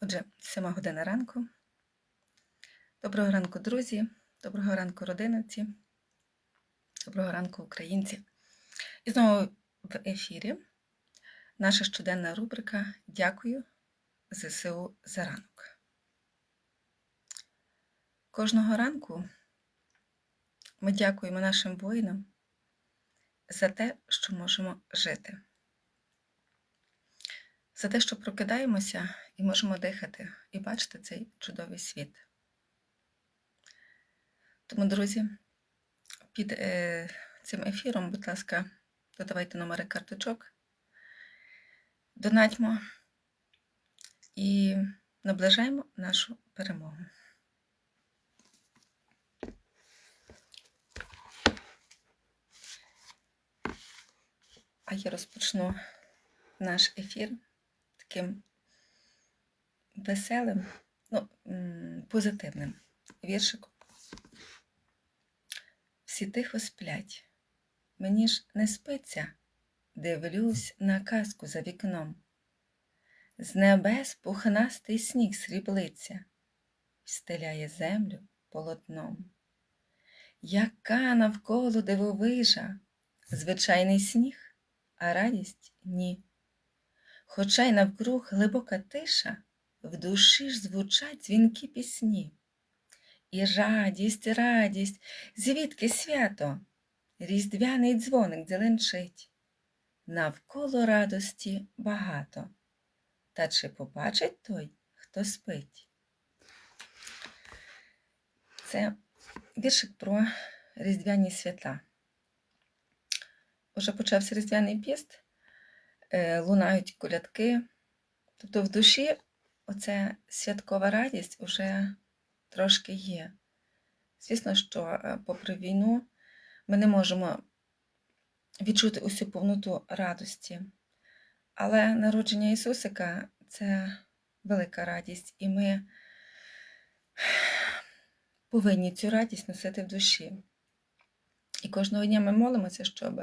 Отже, сьома година ранку. Доброго ранку, друзі, доброго ранку, родиноці, доброго ранку, українці. І знову в ефірі наша щоденна рубрика Дякую ЗСУ за ранок. Кожного ранку ми дякуємо нашим воїнам за те, що можемо жити, за те, що прокидаємося і можемо дихати і бачити цей чудовий світ. Тому, друзі, під е, цим ефіром, будь ласка, додавайте номери карточок, донатьмо і наближаємо нашу перемогу. А я розпочну наш ефір таким веселим, ну, позитивним віршиком. Всі тихо сплять, мені ж не спиться, дивлюсь на казку за вікном. З небес пухнастий сніг сріблиться, стеляє землю полотном. Яка навколо дивовижа, звичайний сніг, а радість ні. Хоча й навкруг глибока тиша, в душі ж звучать дзвінки пісні. І радість, радість, звідки свято, різдвяний дзвоник дзеленчить. Навколо радості багато. Та чи побачить той, хто спить? Це віршик про різдвяні свята. Уже почався різдвяний піст, лунають колядки. Тобто в душі оця святкова радість уже трошки є. Звісно, що е, попри війну ми не можемо відчути усю повноту радості. Але народження Ісусика це велика радість, і ми повинні цю радість носити в душі. І кожного дня ми молимося, щоб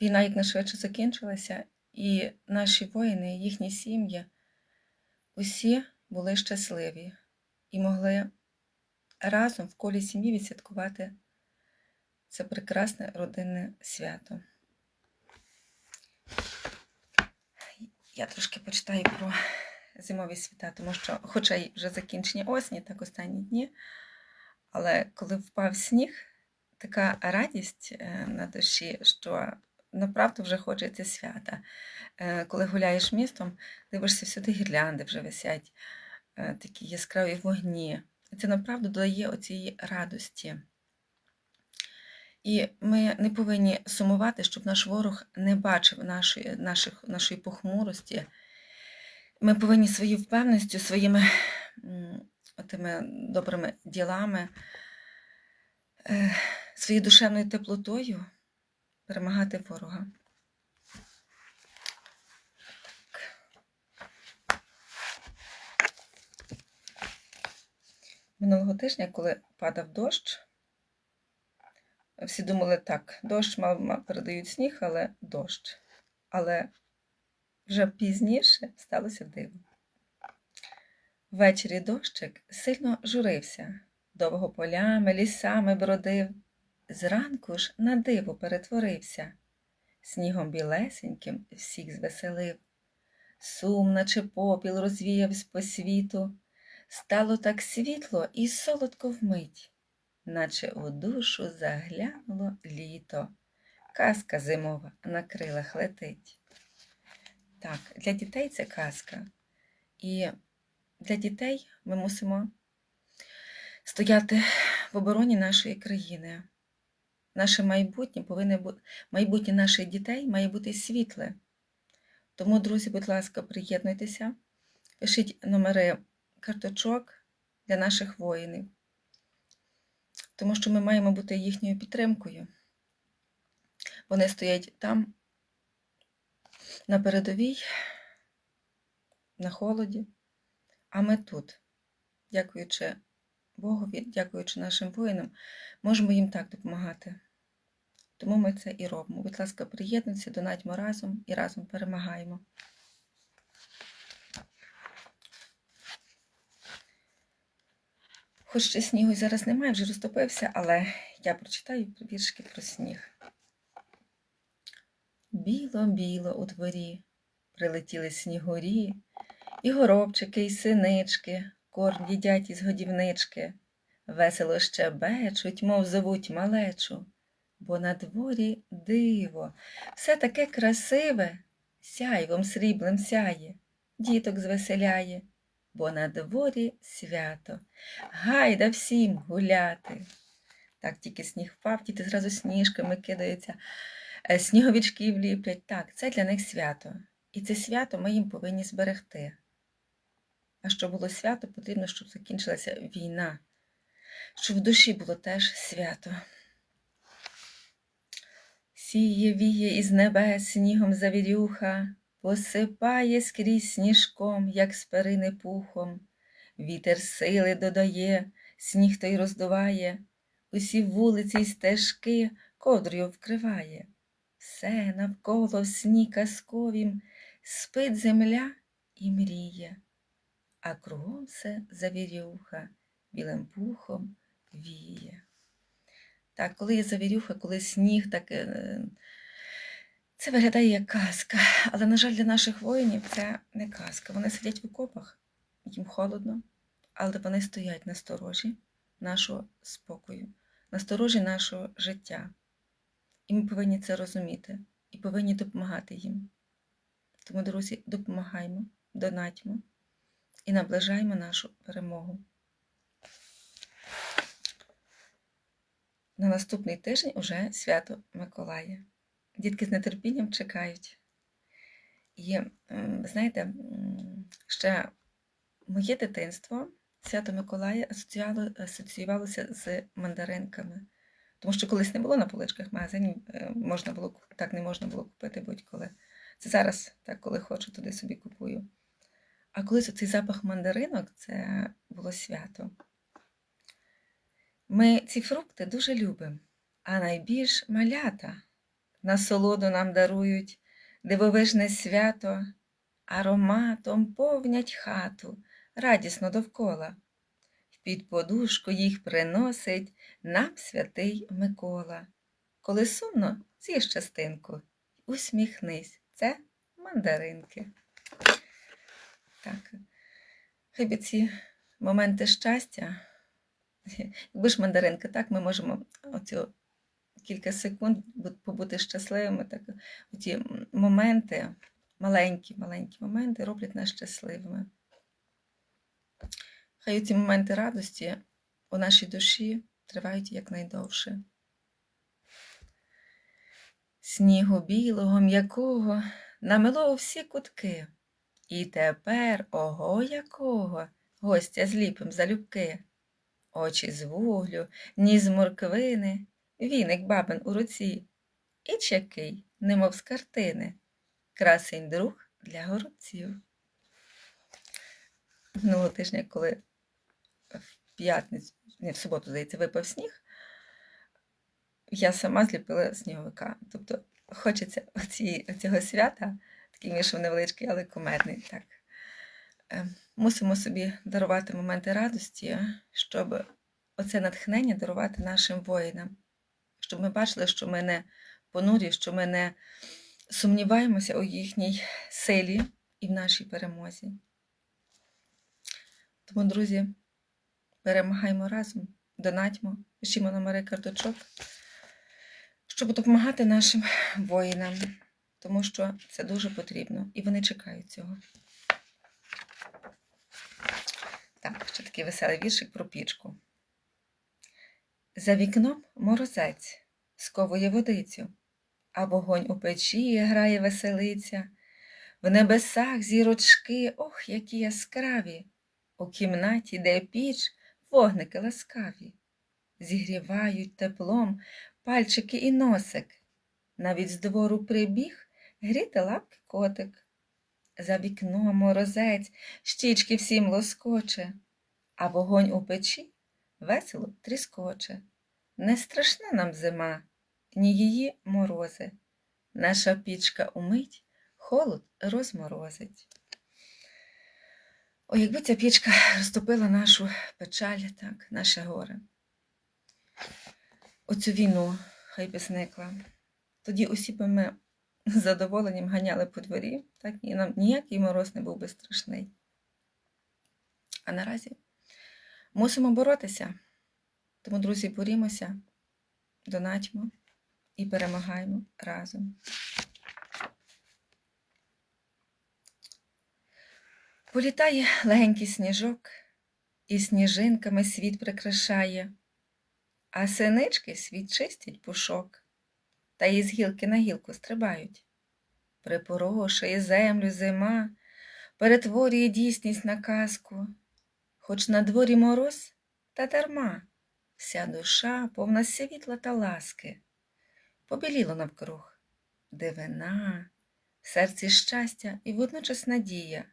війна якнайшвидше закінчилася, і наші воїни, їхні сім'ї усі були щасливі і могли разом в колі сім'ї відсвяткувати це прекрасне родинне свято. Я трошки почитаю про зимові свята, тому що, хоча й вже закінчені осені, так останні дні, але коли впав сніг, така радість е, на душі, що направду вже хочеться свята. Е, Коли гуляєш містом, дивишся всюди гірлянди вже висять, е, такі яскраві вогні. Це направду додає оцієї радості. І ми не повинні сумувати, щоб наш ворог не бачив нашої, наших, нашої похмурості. Ми повинні своєю впевненістю, своїми м, тими добрими ділами, е, своєю душевною теплотою перемагати ворога. Минулого тижня, коли падав дощ, всі думали, так, дощ мав, передають сніг, але дощ. Але вже пізніше сталося диво. Ввечері дощик сильно журився, довго полями, лісами бродив. Зранку ж на диво перетворився, снігом білесеньким всіх звеселив. Сум, наче попіл розвіявсь по світу, стало так світло і солодко вмить, наче у душу заглянуло літо, казка зимова на крилах летить. Так, для дітей це казка. І для дітей ми мусимо стояти в обороні нашої країни. Наше майбутнє повинне бути, майбутнє наших дітей має бути світле. Тому, друзі, будь ласка, приєднуйтеся, пишіть номери карточок для наших воїнів, тому що ми маємо бути їхньою підтримкою. Вони стоять там, на передовій, на холоді, а ми тут, дякуючи Богові, дякуючи нашим воїнам, можемо їм так допомагати. Тому ми це і робимо. Будь ласка, приєднуйтеся, донатьмо разом і разом перемагаємо. Хоч ще снігу зараз немає, вже розтопився, але я прочитаю віршки про сніг. Біло-біло у дворі прилетіли снігурі, і горобчики, і синички, корм їдять із годівнички, весело щебечуть, мов зовуть малечу, бо на дворі диво, все таке красиве, сяйвом сріблем сяє, діток звеселяє, бо на дворі свято, гайда всім гуляти. Так, тільки сніг впав, діти зразу сніжками кидаються, е, сніговичків ліплять. Так, це для них свято. І це свято ми їм повинні зберегти. А щоб було свято, потрібно, щоб закінчилася війна, щоб в душі було теж свято. Сіє віє із небес снігом завірюха, посипає скрізь сніжком, як з перини пухом. Вітер сили додає, сніг той роздуває, усі вулиці й стежки ковдрою вкриває. Все навколо в сні казковім спить земля і мріє, а кругом все завірюха, білим пухом віє. Так, коли є завірюха, коли сніг, так е, це виглядає як казка. Але, на жаль, для наших воїнів це не казка. Вони сидять в окопах, їм холодно, але вони стоять на сторожі нашого спокою, на сторожі нашого життя. І ми повинні це розуміти і повинні допомагати їм. Тому, друзі, допомагаємо, донатьмо і наближаємо нашу перемогу. На наступний тиждень уже свято Миколая. Дітки з нетерпінням чекають. І, знаєте, ще моє дитинство свято Миколая асоціювалося з мандаринками. Тому що колись не було на поличках магазинів, е, можна було, так не можна було купити будь-коли. Це зараз, так, коли хочу, туди собі купую. А колись оцей запах мандаринок це було свято. Ми ці фрукти дуже любимо, а найбільш малята насолоду нам дарують дивовижне свято, ароматом повнять хату, радісно довкола. Під подушку їх приносить нам святий Микола. Коли сумно, з'їж частинку, усміхнись, це мандаринки. Так, хай ці моменти щастя, якби ж мандаринки, так ми можемо оцю кілька секунд побути щасливими. Так, оці моменти, маленькі, маленькі моменти роблять нас щасливими. Хай ці моменти радості у нашій душі тривають якнайдовше. Снігу білого, м'якого намело у всі кутки. І тепер, ого якого, гостя зліпим залюбки. Очі з вуглю, ніс з морквини, віник бабин у руці, і чекий, немов з картини, красень друг для горобців. Минулого тижня, коли в п'ятницю, не в суботу, здається, випав сніг, я сама зліпила сніговика. Тобто хочеться оці, цього свята, такий вийшов невеличкий, але кумедний. Так. Е, Мусимо собі дарувати моменти радості, щоб оце натхнення дарувати нашим воїнам, щоб ми бачили, що ми не понурі, що ми не сумніваємося у їхній силі і в нашій перемозі. Тому, друзі, перемагаємо разом, донатьмо, пишімо номери карточок, щоб допомагати нашим воїнам, тому що це дуже потрібно і вони чекають цього. Так, ще такий веселий віршик про пічку. За вікном морозець сковує водицю, а вогонь у печі грає веселиця. В небесах зірочки, ох, які яскраві, у кімнаті, де піч, вогники ласкаві, зігрівають теплом пальчики і носик. Навіть з двору прибіг гріти лапки котик. За вікном морозець, щічки всім лоскоче, а вогонь у печі весело тріскоче. Не страшна нам зима, ні її морози. Наша пічка умить, холод розморозить. Ой, якби ця пічка розтопила нашу печаль, так, наше горе. Оцю війну хай би зникла. Тоді усі би ми з задоволенням ганяли по дворі, так, і нам ніякий мороз не був би страшний. А наразі мусимо боротися. Тому, друзі, борімося, донатьмо і перемагаємо разом. Політає легенький сніжок, і сніжинками світ прикрашає, а синички світ чистять пушок, та із гілки на гілку стрибають. Припорошує землю зима, перетворює дійсність на казку, хоч на дворі мороз та дарма, вся душа повна світла та ласки, побіліло навкруг, дивина, в серці щастя і водночас надія.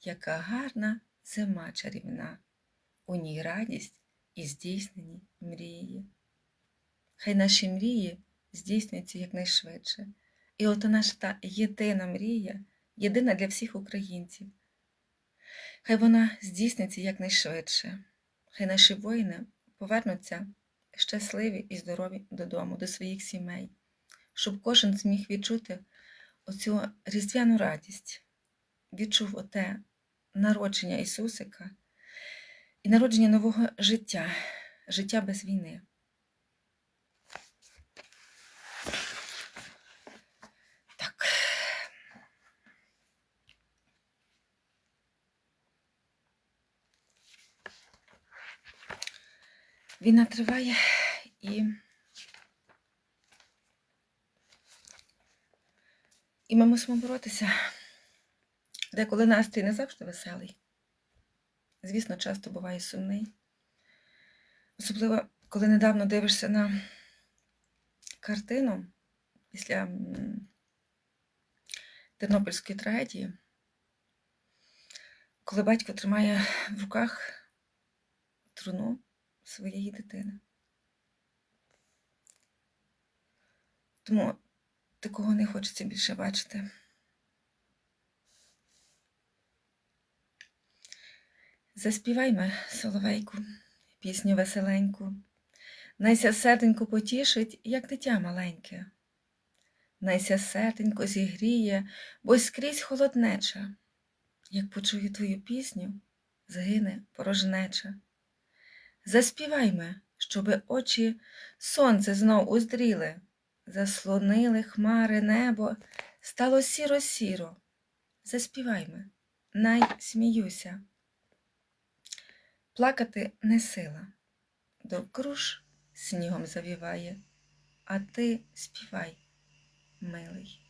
Яка гарна зима чарівна, у ній радість і здійснені мрії. Хай наші мрії здійснюються якнайшвидше. І от наша та єдина мрія, єдина для всіх українців. Хай вона здійсниться якнайшвидше. Хай наші воїни повернуться щасливі і здорові додому, до своїх сімей, щоб кожен зміг відчути оцю різдвяну радість, відчув оте народження Ісусика і народження нового життя, життя без війни. Так. Війна триває і. І ми мусимо боротися. Деколи настрій не завжди веселий. Звісно, часто буває сумний. Особливо, коли недавно дивишся на картину після Тернопільської трагедії, коли батько тримає в руках труну своєї дитини. Тому такого не хочеться більше бачити. Заспівайме, соловейку, пісню веселеньку, найся серденько потішить, як дитя маленьке. Найся серденько зігріє, бо скрізь холоднеча. Як почую твою пісню, згине порожнеча. Заспівайме, щоби очі сонце знов уздріли, заслонили хмари небо, стало сіро-сіро. Заспівайме, най сміюся. Плакати не сила, довкруж снігом завіває, а ти співай, милий.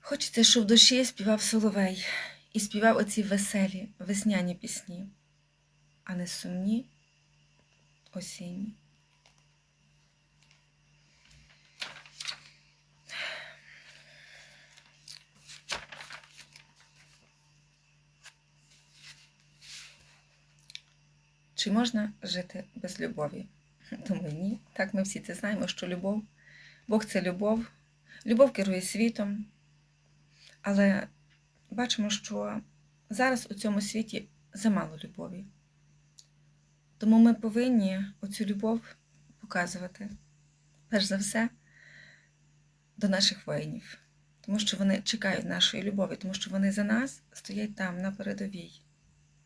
Хочеться, щоб в душі співав соловей і співав оці веселі весняні пісні, а не сумні осінні. Чи можна жити без любові? Думаю, ні. Так ми всі це знаємо, що любов, Бог це любов, любов керує світом. Але бачимо, що зараз у цьому світі замало любові. Тому ми повинні оцю любов показувати, перш за все, до наших воїнів, тому що вони чекають нашої любові, тому що вони за нас стоять там, на передовій.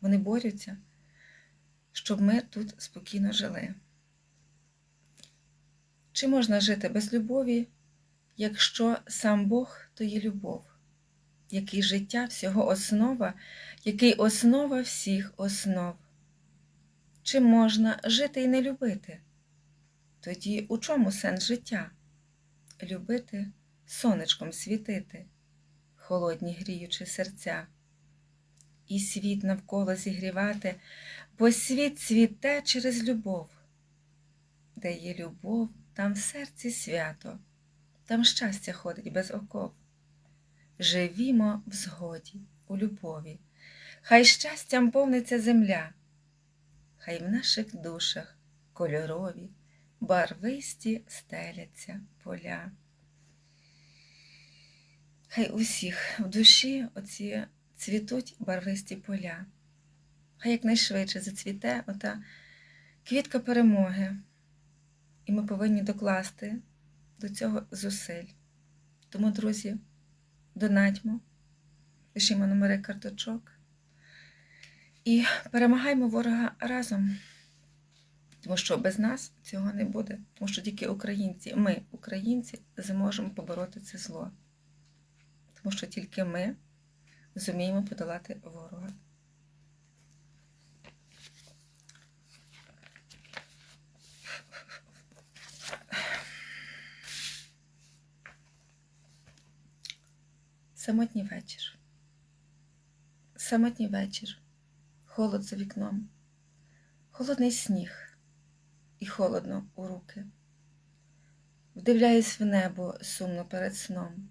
Вони борються щоб ми тут спокійно жили. Чи можна жити без любові, якщо сам Бог то є любов, який життя всього основа, який основа всіх основ? Чи можна жити і не любити? Тоді у чому сенс життя? Любити, сонечком світити, холодні гріючи серця, і світ навколо зігрівати, бо світ цвіте через любов. Де є любов, там в серці свято, там щастя ходить без оков. Живімо в згоді, у любові, хай щастям повниться земля, хай в наших душах кольорові, барвисті стеляться поля. Хай усіх в душі оці цвітуть барвисті поля. Хай якнайшвидше зацвіте ота квітка перемоги, і ми повинні докласти до цього зусиль. Тому, друзі, донатьмо, пишімо номери карточок і перемагаймо ворога разом. Тому що без нас цього не буде. Тому що тільки українці, ми, українці, зможемо побороти це зло. Тому що тільки ми зуміємо подолати ворога. Самотній вечір. Самотній вечір. Холод за вікном. Холодний сніг і холодно у руки. Вдивляюсь в небо сумно перед сном.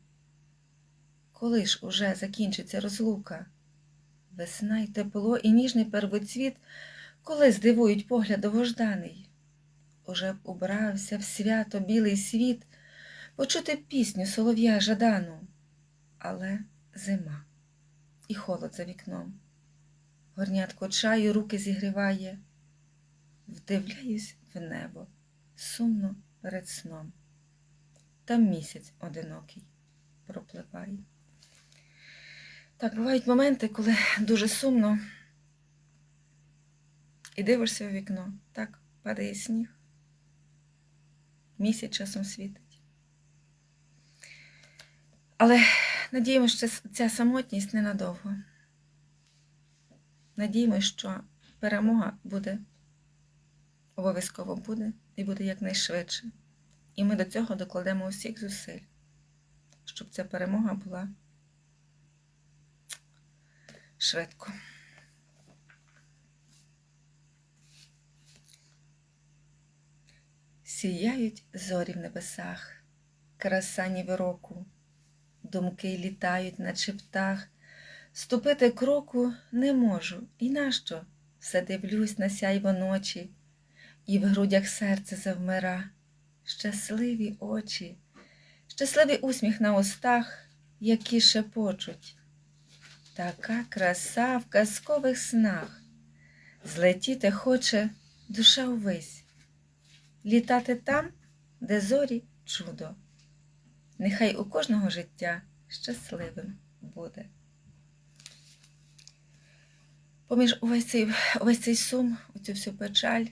Коли ж уже закінчиться розлука? Весна й тепло і ніжний первоцвіт, коли здивують погляд довгожданий. Уже б убрався в свято білий світ, почути пісню солов'я жадану, але зима і холод за вікном. Горнятко чаю руки зігріває, вдивляюсь в небо, сумно перед сном. Там місяць одинокий пропливає. Так, бувають моменти, коли дуже сумно, і дивишся в вікно, так, падає сніг, місяць часом світить. Але надіємося, що ця самотність ненадовго. Надіємося, що перемога буде, обов'язково буде і буде якнайшвидше. І ми до цього докладемо усіх зусиль, щоб ця перемога була швидко. Сіяють зорі в небесах, краса ніби року, думки літають на птах. Ступити кроку не можу, і нащо? Все дивлюсь на сяйво ночі, і в грудях серце завмира, щасливі очі, щасливий усміх на устах, які шепочуть. Така краса в казкових снах. Злетіти хоче душа увесь, літати там, де зорі чудо. Нехай у кожного життя щасливим буде. Поміж увесь цей, увесь цей сум, оцю всю печаль,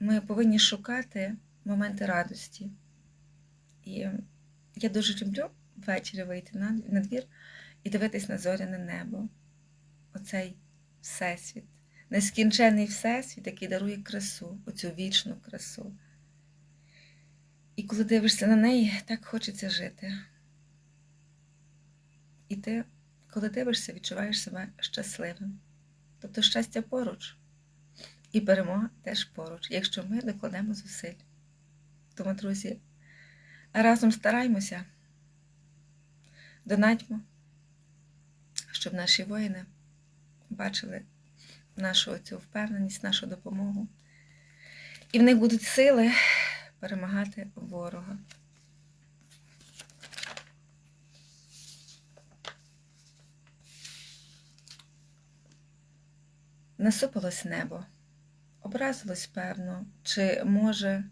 ми повинні шукати моменти радості. І я дуже люблю ввечері вийти на, на двір і дивитись на зоряне небо. Оцей всесвіт, нескінчений всесвіт, який дарує красу, оцю вічну красу. І коли дивишся на неї, так хочеться жити. І ти, коли дивишся, відчуваєш себе щасливим. Тобто щастя поруч, і перемога теж поруч, якщо ми докладемо зусиль. Тому, друзі, разом стараймося, донатьмо, щоб наші воїни бачили нашу цю впевненість, нашу допомогу. І в них будуть сили перемагати ворога. Насупилось небо, образилось, певно, чи може,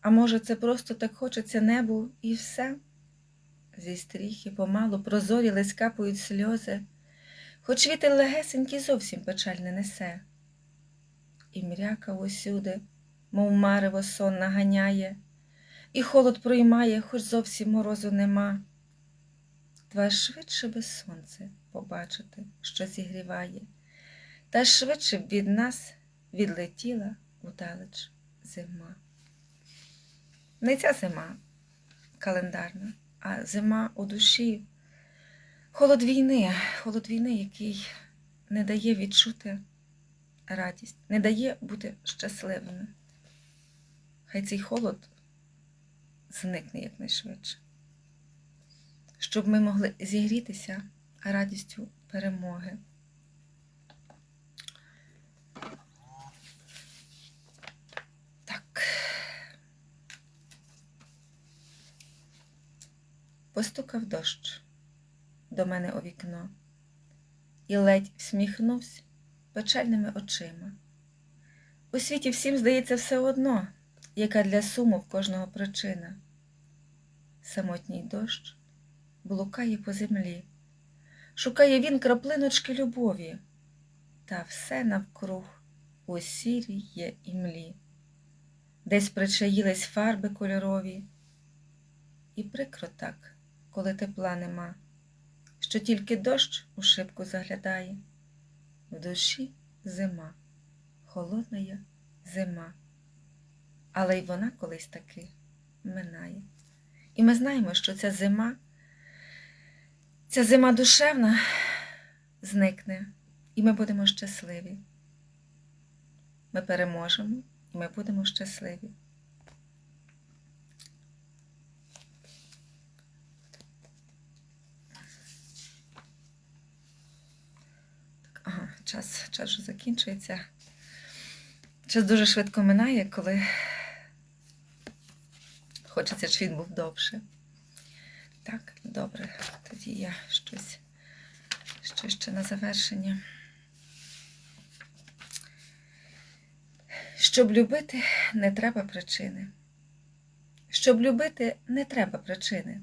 а може, це просто так хочеться небу і все. Зі стріхи помалу прозорі капають сльози, хоч вітер легесенький зовсім печаль не несе. І мряка усюди, мов марево сон наганяє, і холод проймає, хоч зовсім морозу нема. Два швидше би сонце побачити, що зігріває та швидше б від нас відлетіла удалеч зима. Не ця зима календарна, а зима у душі, холод війни, холод війни, який не дає відчути радість, не дає бути щасливими. Хай цей холод зникне якнайшвидше, щоб ми могли зігрітися радістю перемоги. Постукав дощ до мене у вікно, і ледь всміхнувся печальними очима. У світі всім здається все одно, яка для суму в кожного причина. Самотній дощ блукає по землі, шукає він краплиночки любові, та все навкруг у сірій є імлі, десь причаїлись фарби кольорові, і прикро так, коли тепла нема, що тільки дощ у шибку заглядає, в душі зима, холодна зима, але й вона колись таки минає. І ми знаємо, що ця зима, ця зима душевна зникне, і ми будемо щасливі. Ми переможемо, і ми будемо щасливі. Ага, час, час вже закінчується. Час дуже швидко минає, коли хочеться, щоб він був довше. Так, добре, тоді я щось, щось ще на завершення. Щоб любити, не треба причини. Щоб любити, не треба причини.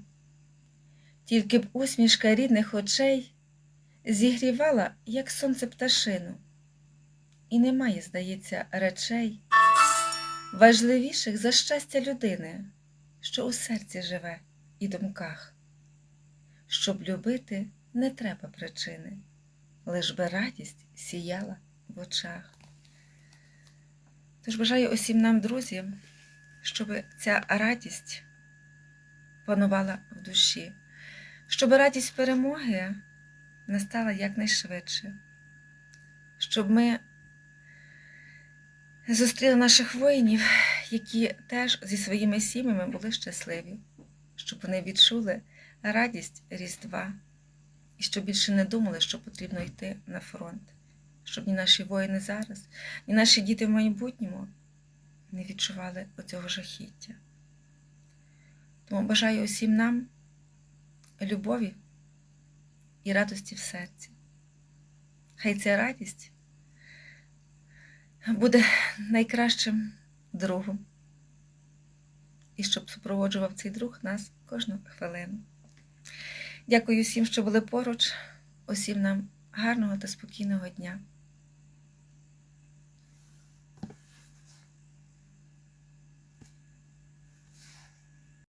Тільки б усмішка рідних очей зігрівала, як сонце пташину. І немає, здається, речей, важливіших за щастя людини, що у серці живе і думках. Щоб любити, не треба причини, лиш би радість сіяла в очах. Тож бажаю усім нам, друзі, щоб ця радість панувала в душі, щоб радість перемоги настала якнайшвидше, щоб ми зустріли наших воїнів, які теж зі своїми сім'ями були щасливі, щоб вони відчули радість Різдва і щоб більше не думали, що потрібно йти на фронт, щоб ні наші воїни зараз, ні наші діти в майбутньому не відчували оцього жахіття. Тому бажаю усім нам любові і радості в серці. Хай ця радість буде найкращим другом. І щоб супроводжував цей друг нас кожну хвилину. Дякую всім, що були поруч, усім нам гарного та спокійного дня.